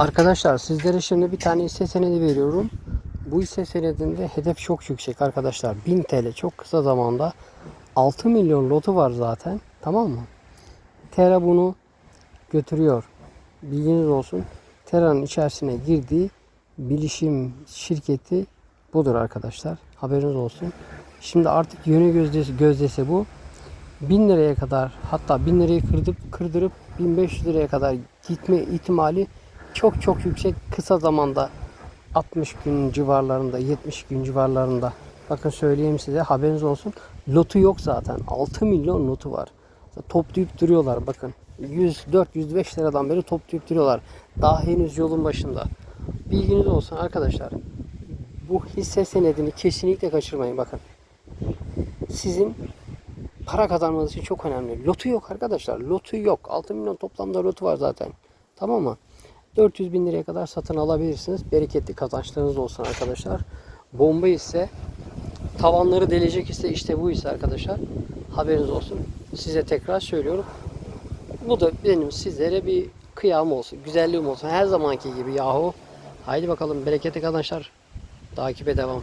Arkadaşlar sizlere şimdi bir tane hisse senedi veriyorum. Bu hisse senedinde hedef çok yüksek arkadaşlar. 1000 TL çok kısa zamanda 6 milyon lotu var zaten. Tamam mı? Tera bunu götürüyor. Bilginiz olsun. Tera'nın içerisine girdiği bilişim şirketi budur arkadaşlar. Haberiniz olsun. Şimdi artık yönü gözdesi, gözdesi bu. 1000 liraya kadar hatta 1000 lirayı kırdıp kırdırıp 1500 liraya kadar gitme ihtimali çok çok yüksek kısa zamanda 60 gün civarlarında 70 gün civarlarında bakın söyleyeyim size haberiniz olsun lotu yok zaten 6 milyon lotu var toplayıp duruyorlar bakın 104 105 liradan beri toplayıp duruyorlar daha henüz yolun başında bilginiz olsun arkadaşlar bu hisse senedini kesinlikle kaçırmayın bakın sizin para kazanmanız için çok önemli. Lotu yok arkadaşlar. Lotu yok. 6 milyon toplamda lotu var zaten. Tamam mı? 400 bin liraya kadar satın alabilirsiniz. Bereketli kazançlarınız olsun arkadaşlar. Bomba ise tavanları delecek ise işte bu ise arkadaşlar. Haberiniz olsun. Size tekrar söylüyorum. Bu da benim sizlere bir kıyam olsun. Güzelliğim olsun. Her zamanki gibi yahu. Haydi bakalım bereketli kazançlar. Takibe devam.